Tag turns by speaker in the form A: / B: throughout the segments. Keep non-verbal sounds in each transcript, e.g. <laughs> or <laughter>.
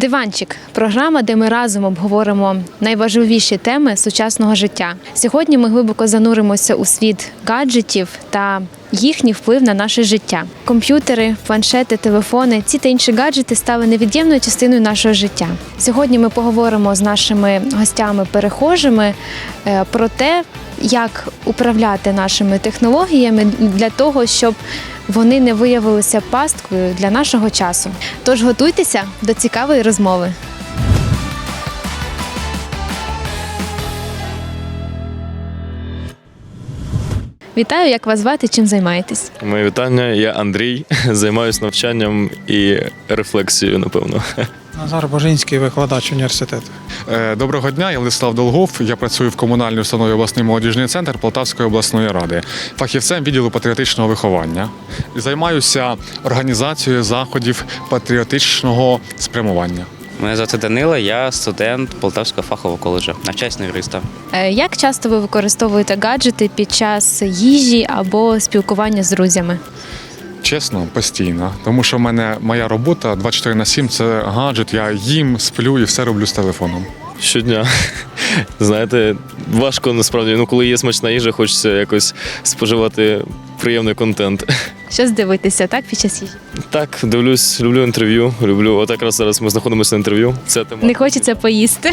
A: Диванчик програма, де ми разом обговоримо найважливіші теми сучасного життя. Сьогодні ми глибоко зануримося у світ гаджетів та їхній вплив на наше життя. Комп'ютери, планшети, телефони, ці та інші гаджети стали невід'ємною частиною нашого життя. Сьогодні ми поговоримо з нашими гостями-перехожими е, про те, як управляти нашими технологіями для того, щоб вони не виявилися пасткою для нашого часу. Тож готуйтеся до цікавої розмови. Вітаю, як вас звати, чим займаєтесь?
B: Моє вітання, я Андрій, <laughs> займаюся навчанням і рефлексією, напевно. <laughs>
C: Назар Божинський, викладач університету.
D: Е, Доброго дня, я Владислав Долгов. Я працюю в комунальній установі обласний молодіжний центр Полтавської обласної ради, фахівцем відділу патріотичного виховання. Займаюся організацією заходів патріотичного спрямування.
E: Мене звати Данила, я студент Полтавського фахового коледжу, навчаюсь на юриста.
A: Е, Як часто ви використовуєте гаджети під час їжі або спілкування з друзями?
D: Чесно, постійно. Тому що в мене моя робота 24 на 7 це гаджет, я їм, сплю і все роблю з телефоном.
B: Щодня. <laughs> Знаєте, важко насправді. Ну, коли є смачна їжа, хочеться якось споживати приємний контент.
A: Щось дивитися, так, під час їжі?
B: Так, дивлюсь, люблю інтерв'ю. Люблю. От якраз зараз ми знаходимося на інтерв'ю. Це тема.
A: Не хочеться поїсти.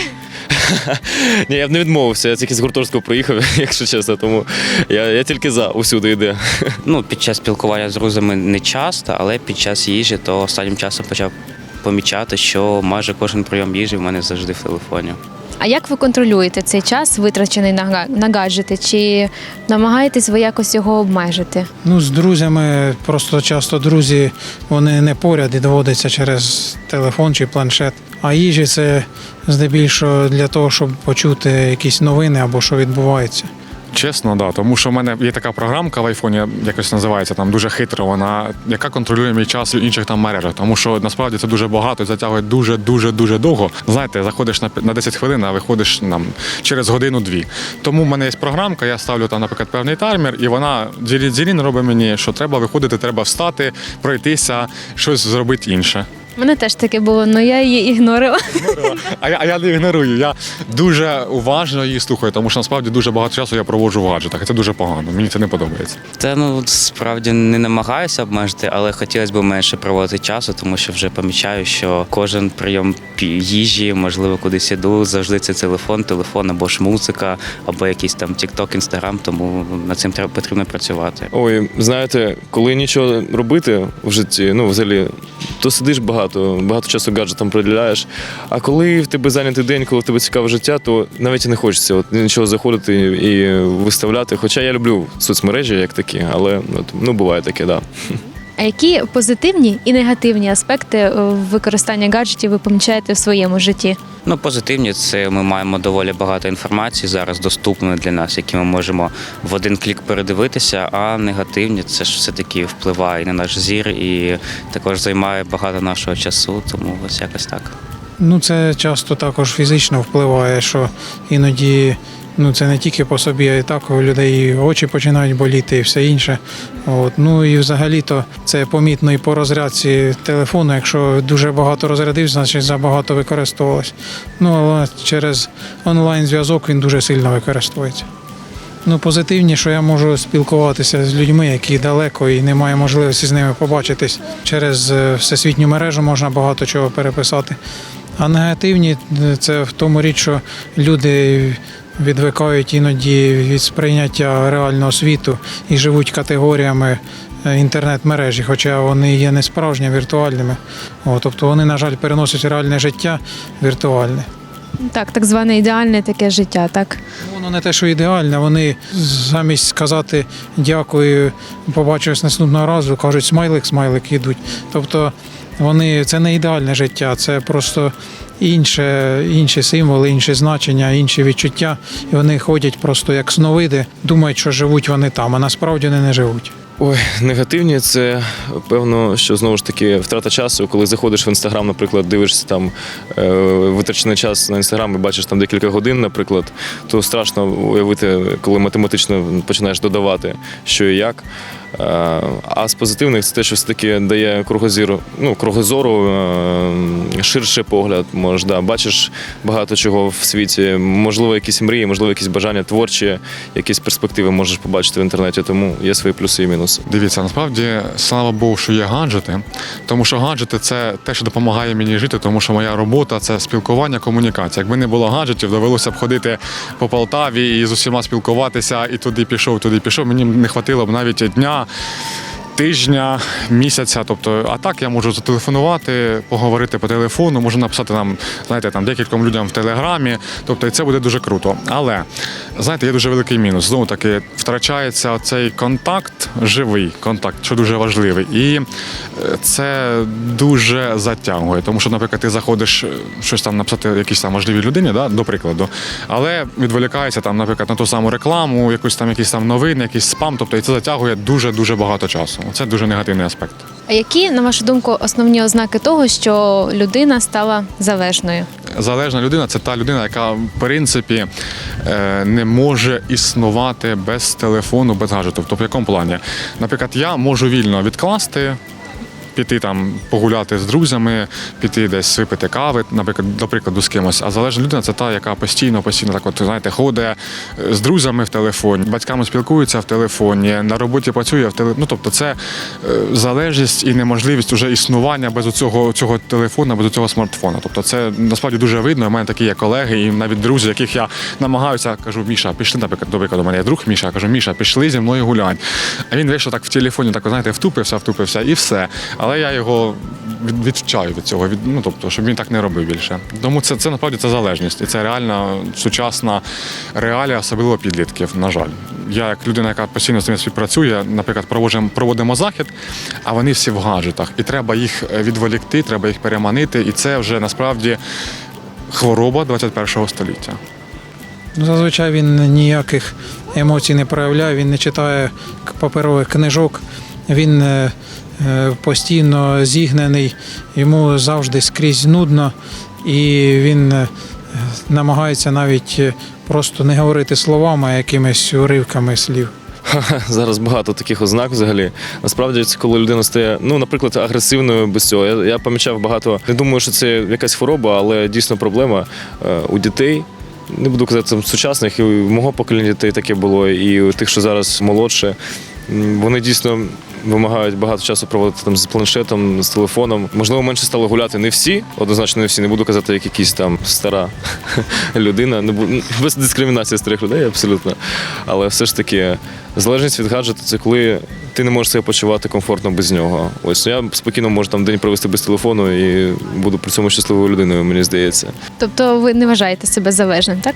A: <laughs>
B: Ні, я б не відмовився. Я тільки з гуртожитку приїхав, <laughs> якщо чесно. Тому я, я тільки за усюди йде. <laughs>
E: Ну, під час спілкування з друзями не часто, але під час їжі то останнім часом почав помічати, що майже кожен прийом їжі в мене завжди в телефоні.
A: А як ви контролюєте цей час, витрачений на на гаджети? Чи намагаєтесь ви якось його обмежити?
C: Ну, з друзями просто часто друзі вони не поряд і доводиться через телефон чи планшет. А їжі це здебільшого для того, щоб почути якісь новини або що відбувається.
D: Чесно, да, тому що в мене є така програмка в айфоні, якось називається там дуже хитро, вона яка контролює мій час в інших там мережах. Тому що насправді це дуже багато і затягує дуже дуже дуже довго. Знаєте, заходиш на на 10 хвилин, а виходиш нам через годину-дві. Тому в мене є програмка, я ставлю там, наприклад, певний таймер, і вона дзірін робить мені, що треба виходити, треба встати, пройтися, щось зробити інше.
A: У мене теж таке було, але я її ігнорила.
D: А я, а я не ігнорую. Я дуже уважно її слухаю, тому що насправді дуже багато часу я проводжу в гаджетах, і це дуже погано. Мені це не подобається.
E: Та ну справді не намагаюся обмежити, але хотілося б менше проводити часу, тому що вже помічаю, що кожен прийом їжі, можливо, кудись іду, завжди це телефон, телефон або ж музика, або якийсь там TikTok, Instagram, тому над цим треба потрібно працювати.
B: Ой, знаєте, коли нічого робити в житті, ну взагалі, то сидиш багато, багато часу гаджетам приділяєш. А коли в тебе зайнятий день, коли в тебе цікаве життя, то навіть і не хочеться от, нічого заходити і виставляти. Хоча я люблю соцмережі як такі, але от, ну буває таке, да.
A: А які позитивні і негативні аспекти е, використання гаджетів ви помічаєте в своєму житті?
E: Ну, позитивні це ми маємо доволі багато інформації зараз доступної для нас, які ми можемо в один клік передивитися. А негативні це ж все таки впливає на наш зір, і також займає багато нашого часу. Тому ось якось так.
C: Ну, це часто також фізично впливає, що іноді ну, це не тільки по собі, а й так у людей очі починають боліти і все інше. От. Ну і взагалі-то це помітно і по розрядці телефону. Якщо дуже багато розрядив, значить забагато використовувалось. Ну, але через онлайн-зв'язок він дуже сильно використовується. Ну, позитивні, що я можу спілкуватися з людьми, які далеко і немає можливості з ними побачитись. Через е, всесвітню мережу можна багато чого переписати. А негативні е, це в тому річ, що люди відвикають іноді від сприйняття реального світу і живуть категоріями е, інтернет-мережі, хоча вони є не справжні, віртуальними. О, тобто вони, на жаль, переносять реальне життя віртуальне.
A: Так, так зване ідеальне таке життя, так.
C: Воно не те, що ідеальне. Вони замість сказати дякую, побачився наступного разу, кажуть смайлик, смайлик ідуть. Тобто вони це не ідеальне життя, це просто інше, інші символи, інші значення, інші відчуття. І вони ходять просто як сновиди, думають, що живуть вони там, а насправді вони не живуть.
B: Ой, негативні це певно, що знову ж таки втрата часу, коли заходиш в інстаграм, наприклад, дивишся там е, витрачений час на інстаграм і бачиш там декілька годин, наприклад, то страшно уявити, коли математично починаєш додавати, що і як. А з позитивних це те, що все-таки дає кругозіру, ну, кругозору, е, ширший погляд. Можеш, да, бачиш багато чого в світі. Можливо, якісь мрії, можливо, якісь бажання творчі, якісь перспективи можеш побачити в інтернеті. Тому є свої плюси і мінуси.
D: Дивіться, насправді, слава Богу, що є гаджети, тому що гаджети це те, що допомагає мені жити, тому що моя робота це спілкування, комунікація. Якби не було гаджетів, довелося б ходити по Полтаві і з усіма спілкуватися, і туди пішов, туди пішов. Мені не хватило б навіть дня. あ。Тижня, місяця, тобто, а так я можу зателефонувати, поговорити по телефону, можу написати там, знаєте, там декільком людям в телеграмі. Тобто, і це буде дуже круто. Але знаєте, є дуже великий мінус. Знову таки втрачається цей контакт, живий контакт, що дуже важливий. І е, це дуже затягує. Тому що, наприклад, ти заходиш е, щось там написати якійсь там важливій людині, да, до прикладу, але відволікається там, наприклад, на ту саму рекламу, якусь там якісь там новини, якийсь спам. Тобто, і це затягує дуже дуже багато часу. Це дуже негативний аспект.
A: А які, на вашу думку, основні ознаки того, що людина стала залежною?
D: залежна людина це та людина, яка в принципі е, не може існувати без телефону, без гаджету. Тобто в якому плані? Наприклад, я можу вільно відкласти. Піти там погуляти з друзями, піти десь випити кави, наприклад, до прикладу, з кимось. А залежна людина це та, яка постійно, постійно так, от знаєте, ходить е, з друзями в телефоні, батьками спілкується в телефоні, на роботі працює в телефоні. Ну тобто, це е, залежність і неможливість уже існування без цього цього телефону, без цього смартфона. Тобто, це насправді дуже видно. У мене такі є колеги, і навіть друзі, яких я намагаюся, кажу, Міша, пішли, наприклад, до прикладу, у мене є друг Міша, кажу, Міша, пішли зі мною гулять. А він вийшов так в телефоні, так знаєте, втупився, втупився і все. Але я його від- відвчаю від цього, від, ну тобто, щоб він так не робив більше. Тому це, це насправді це залежність, і це реальна сучасна реалія, особливо підлітків. На жаль, я як людина, яка постійно з ними співпрацює, наприклад, проводимо, проводимо захід, а вони всі в гаджетах, і треба їх е, відволікти, треба їх переманити, і це вже насправді хвороба 21 століття.
C: Ну, Зазвичай він ніяких емоцій не проявляє, він не читає паперових книжок, він е, постійно зігнаний, йому завжди скрізь нудно, і він е, намагається навіть е, просто не говорити словами, а якимись уривками слів.
B: Зараз багато таких ознак взагалі. Насправді, коли людина стає, ну, наприклад, агресивною без цього. Я, я помічав багато. Не думаю, що це якась хвороба, але дійсно проблема е, у дітей. Не буду казати там сучасних, і у мого покоління дітей таке було, і у тих, що зараз молодше. Вони дійсно вимагають багато часу проводити там з планшетом, з телефоном. Можливо, менше стали гуляти не всі, однозначно не всі. Не буду казати, як якась там стара <laughs> людина. Не бу- без дискримінації старих людей, абсолютно. Але все ж таки, залежність від гаджету це коли ти не можеш себе почувати комфортно без нього. Ось ну, я спокійно можу там день провести без телефону і буду при цьому щасливою людиною, мені здається.
A: Тобто ви не вважаєте себе залежним, так?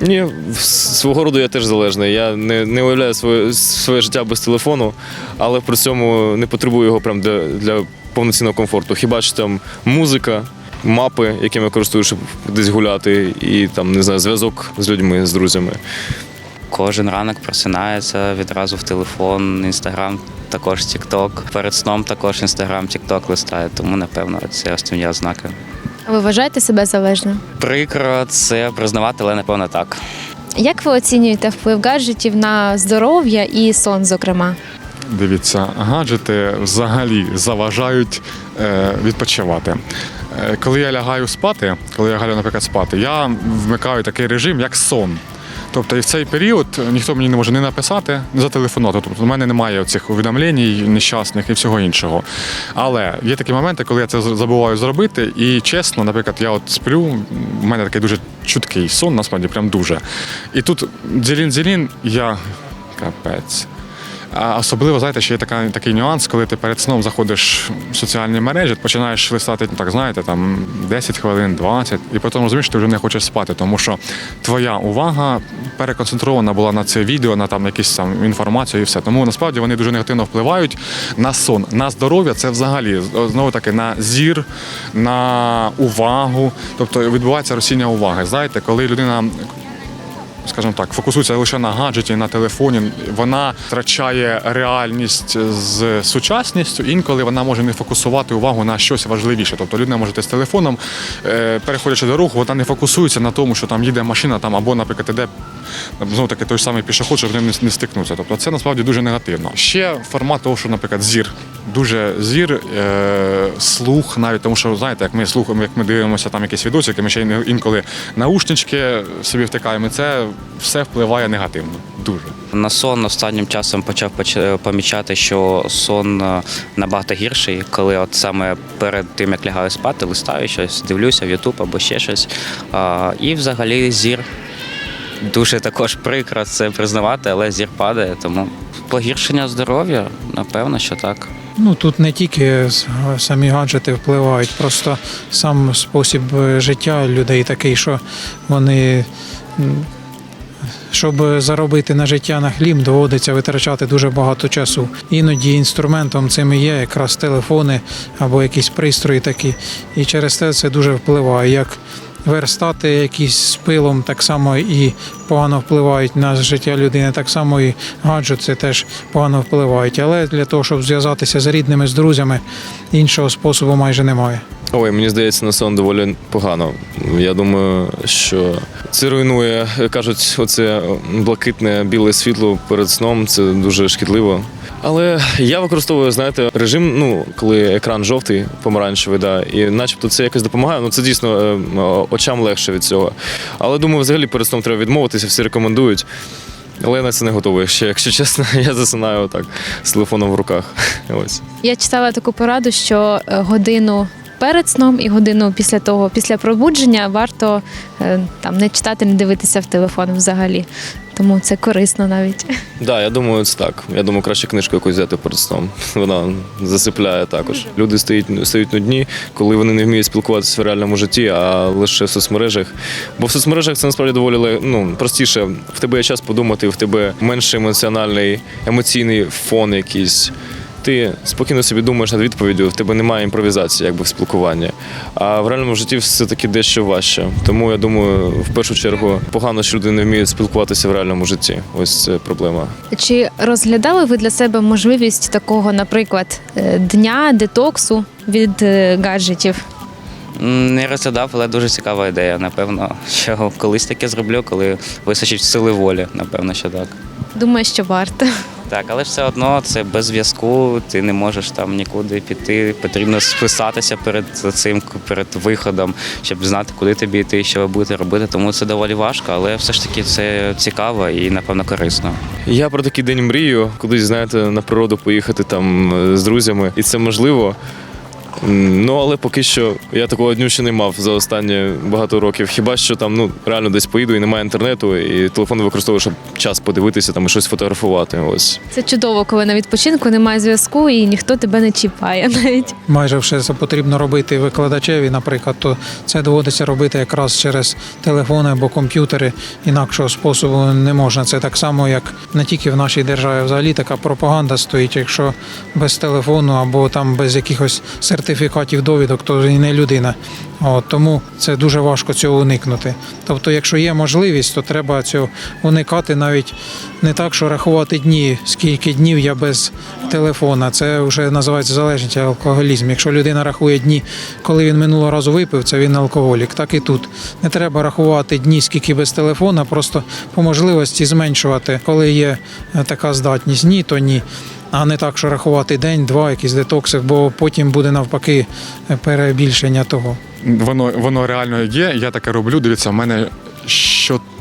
B: Ні, свого роду я теж залежний. Я не, не уявляю своє, своє життя без телефону, але при цьому не потребую його прям для, для повноцінного комфорту. Хіба що там музика, мапи, якими я користуюсь, щоб десь гуляти, і там не знаю, зв'язок з людьми, з друзями.
E: Кожен ранок просинається відразу в телефон, інстаграм, також Тікток. Перед сном також інстаграм, Тікток листає, тому напевно це основні ознаки.
A: Ви вважаєте себе залежним?
E: Прикро це признавати, але напевно так.
A: Як ви оцінюєте вплив гаджетів на здоров'я і сон, зокрема?
D: Дивіться, гаджети взагалі заважають е, відпочивати. Е, коли я лягаю спати, коли я лягаю, наприклад, спати, я вмикаю такий режим, як сон. Тобто і в цей період ніхто мені не може не написати, не зателефонувати. Тобто, у мене немає цих увідомлень нещасних і всього іншого. Але є такі моменти, коли я це забуваю зробити, і чесно, наприклад, я от сплю, у мене такий дуже чуткий сон, насправді, прям дуже. І тут дзелін-дзелін, я капець. Особливо, знаєте, ще є така, такий нюанс, коли ти перед сном заходиш в соціальні мережі, починаєш листати, ну, так знаєте, там 10 хвилин, 20, і потім розумієш, що ти вже не хочеш спати, тому що твоя увага переконцентрована була на це відео, на там якісь там інформацію і все. Тому насправді вони дуже негативно впливають на сон, на здоров'я. Це взагалі знову таки на зір, на увагу. Тобто відбувається розсіння уваги. Знаєте, коли людина скажімо так, фокусується лише на гаджеті, на телефоні, вона втрачає реальність з сучасністю. Інколи вона може не фокусувати увагу на щось важливіше. Тобто людина може з телефоном, е, переходячи дорогу, вона не фокусується на тому, що там їде машина, там або, наприклад, іде знову таки той самий пішоход, щоб ним не стикнутися. Тобто це насправді дуже негативно. Ще формат того, що, наприклад, зір. Дуже зір, е, слух, навіть тому, що знаєте, як ми слухаємо, як ми дивимося там якісь відосики, ми ще інколи наушнички собі втикаємо. Це все впливає негативно. Дуже.
E: На сон останнім часом почав помічати, що сон е, набагато гірший, коли от саме перед тим, як лягаю спати, листаю щось, дивлюся в Ютуб або ще щось. І взагалі зір дуже також прикро це признавати, але зір падає, тому погіршення здоров'я, напевно, що так.
C: Ну тут не тільки самі гаджети впливають, просто сам спосіб е, життя людей такий, що вони. Щоб заробити на життя на хліб, доводиться витрачати дуже багато часу. Іноді інструментом цим є якраз телефони або якісь пристрої такі. І через те це дуже впливає. Як верстати якісь з пилом, так само і погано впливають на життя людини, так само і гаджети теж погано впливають. Але для того, щоб зв'язатися з рідними, з друзями, іншого способу майже немає.
B: Ой, мені здається, на сон доволі погано. Я думаю, що це руйнує, кажуть, оце блакитне біле світло перед сном. Це дуже шкідливо. Але я використовую, знаєте, режим, ну коли екран жовтий, помаранчевий, да, і начебто це якось допомагає. Ну це дійсно е, очам легше від цього. Але думаю, взагалі перед сном треба відмовитися, всі рекомендують. Але я на це не готовий. Ще, якщо чесно, <laughs> я засинаю так з телефоном в руках. <laughs> Ось.
A: Я читала таку пораду, що е, годину перед сном і годину після того, після пробудження, варто е, там не читати, не дивитися в телефон взагалі. Тому це корисно навіть.
B: Да, я думаю, це так. Я думаю, краще книжку якусь взяти перед сном. <laughs> Вона засипляє також. Люди стають, стають нудні, коли вони не вміють спілкуватися в реальному житті, а лише в соцмережах. Бо в соцмережах це насправді доволі ну, простіше. В тебе є час подумати, в тебе менше емоціональний, емоційний фон якийсь. Ти спокійно собі думаєш над відповіддю, в тебе немає імпровізації, якби в спілкуванні. А в реальному житті все-таки дещо важче. Тому я думаю, в першу чергу погано, що люди не вміють спілкуватися в реальному житті. Ось це проблема.
A: Чи розглядали ви для себе можливість такого, наприклад, е, дня детоксу від е, гаджетів?
E: Не розглядав, але дуже цікава ідея. Напевно, що колись таке зроблю, коли вистачить сили волі. Напевно, що так.
A: Думаю, що варто.
E: Так, але ж все одно це без зв'язку, ти не можеш там нікуди піти. Потрібно списатися перед цим, перед виходом, щоб знати, куди тобі йти, що ви будете робити. Тому це доволі важко, але все ж таки це цікаво і напевно корисно.
B: Я про такий день мрію, кудись, знаєте, на природу поїхати там е, з друзями, і це можливо. Ну, але поки що я такого дню ще не мав за останні багато років. Хіба що там ну реально десь поїду і немає інтернету, і телефон використовую, щоб час подивитися там і щось фотографувати. Ось.
A: Це чудово, коли на відпочинку немає зв'язку і ніхто тебе не чіпає навіть.
C: майже все це потрібно робити викладачеві, наприклад, то це доводиться робити якраз через телефони або комп'ютери. Інакшого способу не можна. Це так само, як не тільки в нашій державі, взагалі така пропаганда стоїть. Якщо без телефону або там без якихось сертифікатів довідок, то і не людина. От, тому це дуже важко цього уникнути. Тобто, якщо є можливість, то треба цього уникати навіть не так, що рахувати дні, скільки днів я без телефона. Це вже називається залежність алкоголізм. Якщо людина рахує дні, коли він минулого разу випив, це він алкоголік. Так і тут не треба рахувати дні, скільки без телефона, просто по можливості зменшувати, коли є е, така здатність. Ні, то ні. А не так, що рахувати день, два, якісь детокси, бо потім буде навпаки е, перебільшення того.
D: Воно воно реально є. Я таке роблю. Дивіться, в мене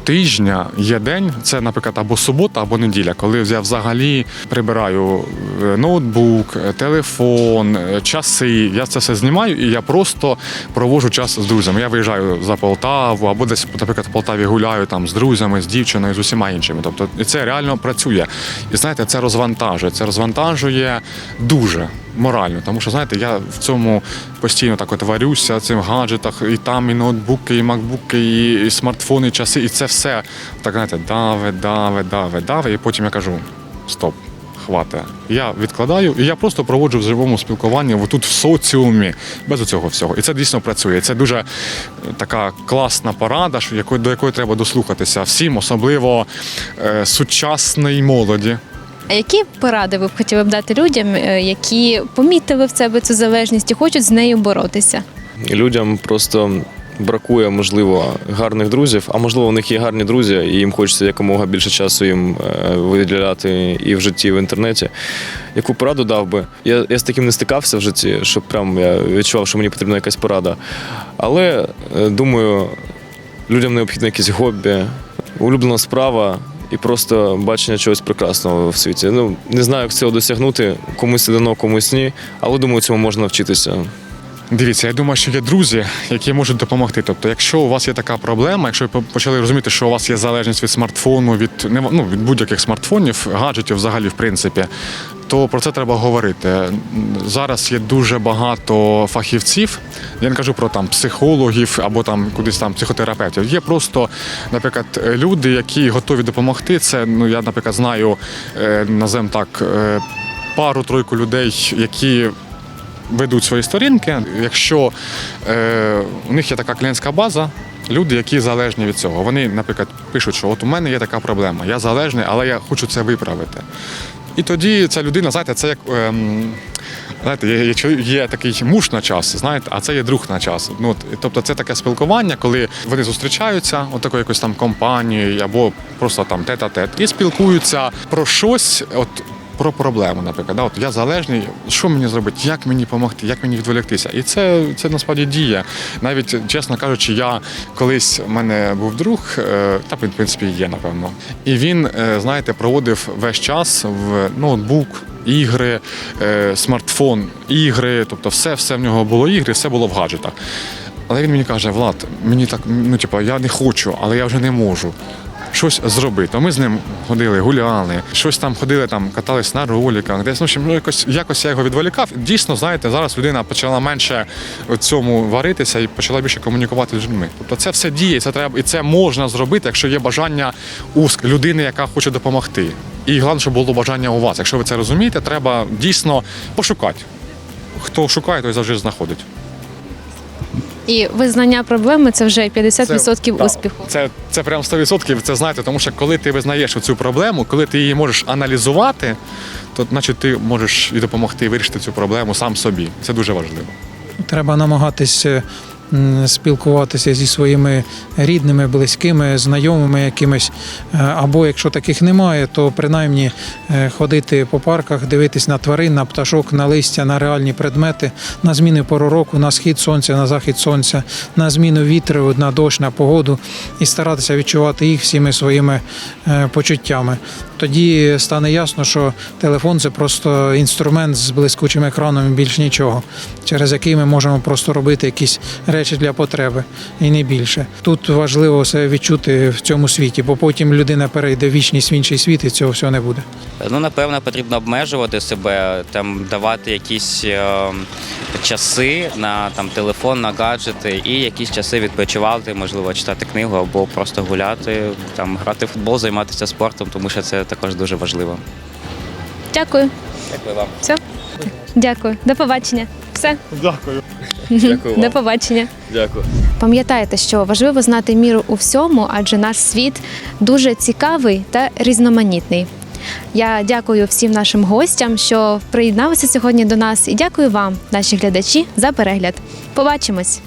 D: щотижня є день. Це, наприклад, або субота, або неділя, коли я взагалі прибираю е, ноутбук, е, телефон, е, часи. Я це все знімаю і я просто проводжу час з друзями. Я виїжджаю за Полтаву, або десь, наприклад, в Полтаві гуляю там з друзями, з дівчиною, з усіма іншими. Тобто, це реально працює. І знаєте, це розвантажує. Це розвантажує дуже морально. Тому що, знаєте, я в цьому постійно так от варюся в цих гаджетах, і там і ноутбуки, і макбуки, і, смартфони, і часи, і це все так знаєте, даве, даве, даве, даве. І потім я кажу: стоп, хватає. Я відкладаю, і я просто проводжу в живому спілкуванні тут в соціумі, без цього всього. І це дійсно працює. Це дуже е, така класна порада, до якої треба дослухатися всім, особливо е, сучасній молоді.
A: А які поради ви б хотіли б дати людям, е, які помітили в себе цю залежність і хочуть з нею боротися?
B: Людям просто бракує, можливо, гарних друзів, а можливо, у них є гарні друзі, і їм хочеться якомога більше часу їм е, виділяти і в житті, і в інтернеті. Яку пораду дав би? Я, я з таким не стикався в житті, щоб прям я відчував, що мені потрібна якась порада. Але е, думаю, людям необхідно якесь хобі, улюблена справа. І просто бачення чогось прекрасного в світі. Ну не знаю, як цього досягнути. Комусь дано, комусь ні. Але думаю, цьому можна вчитися.
D: Дивіться, я думаю, що є друзі, які можуть допомогти. Тобто, якщо у вас є така проблема, якщо ви почали розуміти, що у вас є залежність від смартфону, від ну, від будь-яких смартфонів, гаджетів, взагалі, в принципі, то про це треба говорити. Зараз є дуже багато фахівців. Я не кажу про там психологів або там кудись там психотерапевтів. Є просто, наприклад, люди, які готові допомогти. Це ну я, наприклад, знаю, е, називаємо так, е, пару-тройку людей, які ведуть свої сторінки. Якщо е, у них є така клієнтська база, люди, які залежні від цього. Вони, наприклад, пишуть, що от у мене є така проблема, я залежний, але я хочу це виправити. І тоді ця людина, знаєте, це як. Ем, Знаєте, є, є, є такий муж на час, знаєте, а це є друг на час. Ну, тобто це таке спілкування, коли вони зустрічаються, от такою якоюсь там компанією або просто там тет-а-тет, і спілкуються про щось, от про проблему, наприклад. Да, от я залежний, що мені зробити, як мені допомогти, як мені відволіктися. І це, це насправді діє. Навіть, чесно кажучи, я колись в мене був друг, е, та в принципі, є, напевно. І він, е, знаєте, проводив весь час в ноутбук. Ігри, е, смартфон, ігри, тобто все, все в нього було ігри, все було в гаджетах. Але він мені каже: Влад, мені так, ну типу, я не хочу, але я вже не можу. Щось зробити. Ми з ним ходили, гуляли, щось там ходили, там катались на роликах, десь ну, ну, якось, якось я його відволікав. Дійсно, знаєте, зараз людина почала менше цьому варитися і почала більше комунікувати з людьми. Тобто це все діє, це треба і це можна зробити, якщо є бажання у людини, яка хоче допомогти. І головне, щоб було бажання у вас. Якщо ви це розумієте, треба дійсно пошукати. Хто шукає, той завжди знаходить.
A: І визнання проблеми це вже 50%
D: да,
A: успіху.
D: Це, це прям 100%, це знаєте, тому що коли ти визнаєш цю проблему, коли ти її можеш аналізувати, то значить ти можеш і допомогти вирішити цю проблему сам собі. Це дуже важливо.
C: Треба намагатися м, спілкуватися зі своїми рідними, близькими, знайомими якимись. Е, Або якщо таких немає, то принаймні е, ходити по парках, дивитись на тварин, на пташок, на листя, на реальні предмети, на зміни пору року, на схід сонця, на захід сонця, на зміну вітру, на дощ, на погоду і старатися відчувати їх всіми своїми е, почуттями. Тоді стане ясно, що телефон це просто інструмент з блискучим екраном і більш нічого, через який ми можемо просто робити якісь речі для потреби і не більше. Тут важливо себе відчути в цьому світі, бо потім людина перейде в вічність в інший світ, і цього всього не буде.
E: Ну, напевно, потрібно обмежувати себе, там давати якісь е, часи на там телефон, на гаджети, і якісь часи відпочивати, можливо, читати книгу або просто гуляти, там грати в футбол, займатися спортом, тому що це також дуже важливо.
A: Дякую.
E: Дякую вам.
A: Все. Дякую. До побачення. Все.
B: Дякую
A: До
B: вам.
A: побачення.
B: Дякую.
A: Пам'ятайте, що важливо знати міру у всьому, адже наш світ дуже цікавий та різноманітний. Я дякую всім нашим гостям, що приєдналися сьогодні до нас, і дякую вам, наші глядачі, за перегляд. Побачимось!